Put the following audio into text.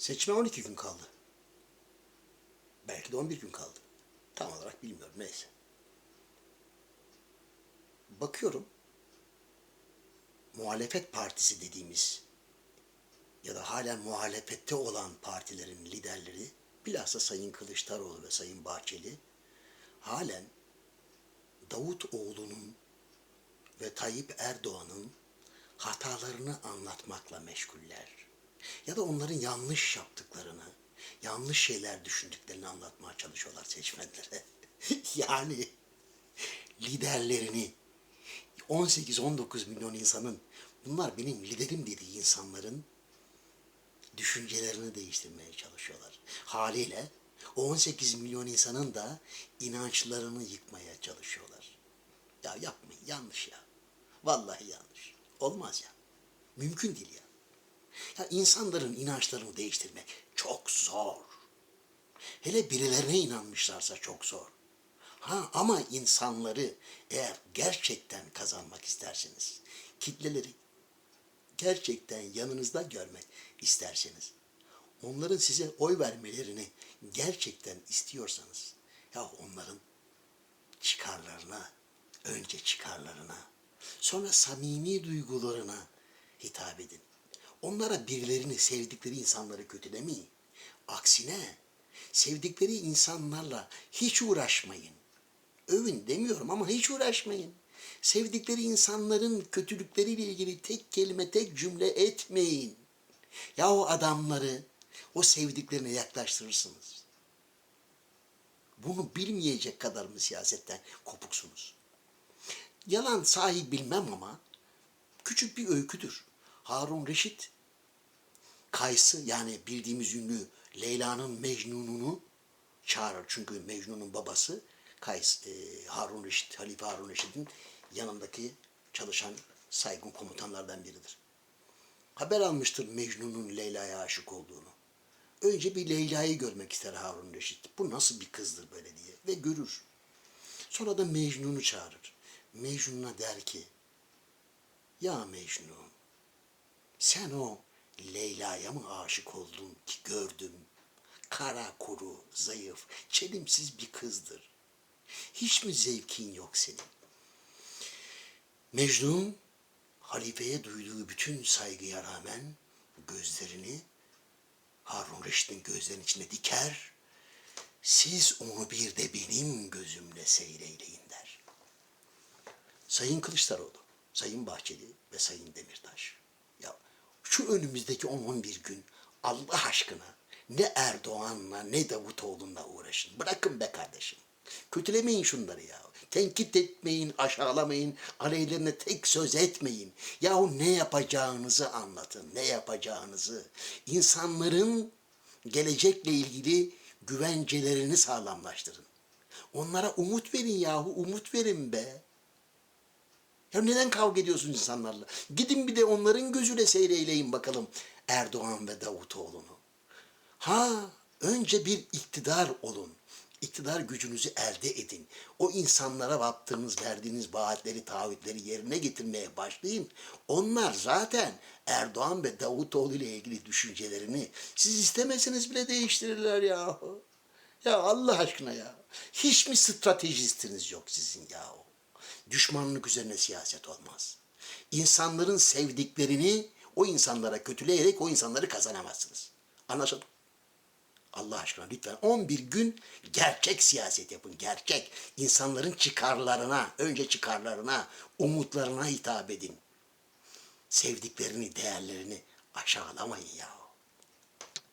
Seçime 12 gün kaldı. Belki de 11 gün kaldı. Tam olarak bilmiyorum neyse. Bakıyorum muhalefet partisi dediğimiz ya da halen muhalefette olan partilerin liderleri bilhassa Sayın Kılıçdaroğlu ve Sayın Bahçeli halen Davutoğlu'nun ve Tayyip Erdoğan'ın hatalarını anlatmakla meşguller. Ya da onların yanlış yaptıklarını, yanlış şeyler düşündüklerini anlatmaya çalışıyorlar seçmenlere. yani liderlerini 18-19 milyon insanın bunlar benim liderim dediği insanların düşüncelerini değiştirmeye çalışıyorlar. Haliyle o 18 milyon insanın da inançlarını yıkmaya çalışıyorlar. Ya yapmayın yanlış ya. Vallahi yanlış. Olmaz ya. Mümkün değil ya. Ya insanların inançlarını değiştirmek çok zor. Hele birilerine inanmışlarsa çok zor. Ha ama insanları eğer gerçekten kazanmak isterseniz, kitleleri gerçekten yanınızda görmek isterseniz, onların size oy vermelerini gerçekten istiyorsanız, ya onların çıkarlarına, önce çıkarlarına, sonra samimi duygularına hitap edin. Onlara birilerini, sevdikleri insanları kötülemeyin. Aksine sevdikleri insanlarla hiç uğraşmayın. Övün demiyorum ama hiç uğraşmayın. Sevdikleri insanların kötülükleriyle ilgili tek kelime, tek cümle etmeyin. Ya o adamları o sevdiklerine yaklaştırırsınız. Bunu bilmeyecek kadar mı siyasetten kopuksunuz? Yalan sahi bilmem ama küçük bir öyküdür. Harun Reşit Kays'ı yani bildiğimiz ünlü Leyla'nın Mecnun'unu çağırır. Çünkü Mecnun'un babası Kays, e, Harun Reşit, Halife Harun Reşit'in yanındaki çalışan saygın komutanlardan biridir. Haber almıştır Mecnun'un Leyla'ya aşık olduğunu. Önce bir Leyla'yı görmek ister Harun Reşit. Bu nasıl bir kızdır böyle diye. Ve görür. Sonra da Mecnun'u çağırır. Mecnun'a der ki, Ya Mecnun, sen o Leyla'ya mı aşık oldun ki gördüm? Kara kuru, zayıf, çelimsiz bir kızdır. Hiç mi zevkin yok senin? Mecnun, halifeye duyduğu bütün saygıya rağmen gözlerini Harun Reşit'in gözlerinin içine diker. Siz onu bir de benim gözümle seyreyleyin der. Sayın Kılıçdaroğlu, Sayın Bahçeli ve Sayın Demirtaş. Şu önümüzdeki 10-11 gün Allah aşkına ne Erdoğan'la ne Davutoğlu'nla uğraşın. Bırakın be kardeşim. Kötülemeyin şunları ya. Tenkit etmeyin, aşağılamayın, aleyhlerine tek söz etmeyin. Yahu ne yapacağınızı anlatın, ne yapacağınızı. İnsanların gelecekle ilgili güvencelerini sağlamlaştırın. Onlara umut verin yahu, umut verin be. Ya neden kavga ediyorsun insanlarla? Gidin bir de onların gözüyle seyreyleyin bakalım Erdoğan ve Davutoğlu'nu. Ha, önce bir iktidar olun. İktidar gücünüzü elde edin. O insanlara yaptığınız, verdiğiniz vaatleri, taahhütleri yerine getirmeye başlayın. Onlar zaten Erdoğan ve Davutoğlu ile ilgili düşüncelerini siz istemeseniz bile değiştirirler yahu. Ya Allah aşkına ya. Hiç mi stratejistiniz yok sizin yahu? Düşmanlık üzerine siyaset olmaz. İnsanların sevdiklerini o insanlara kötüleyerek o insanları kazanamazsınız. Anlaşıldı? Allah aşkına lütfen 11 gün gerçek siyaset yapın. Gerçek. İnsanların çıkarlarına, önce çıkarlarına, umutlarına hitap edin. Sevdiklerini, değerlerini aşağılamayın yahu.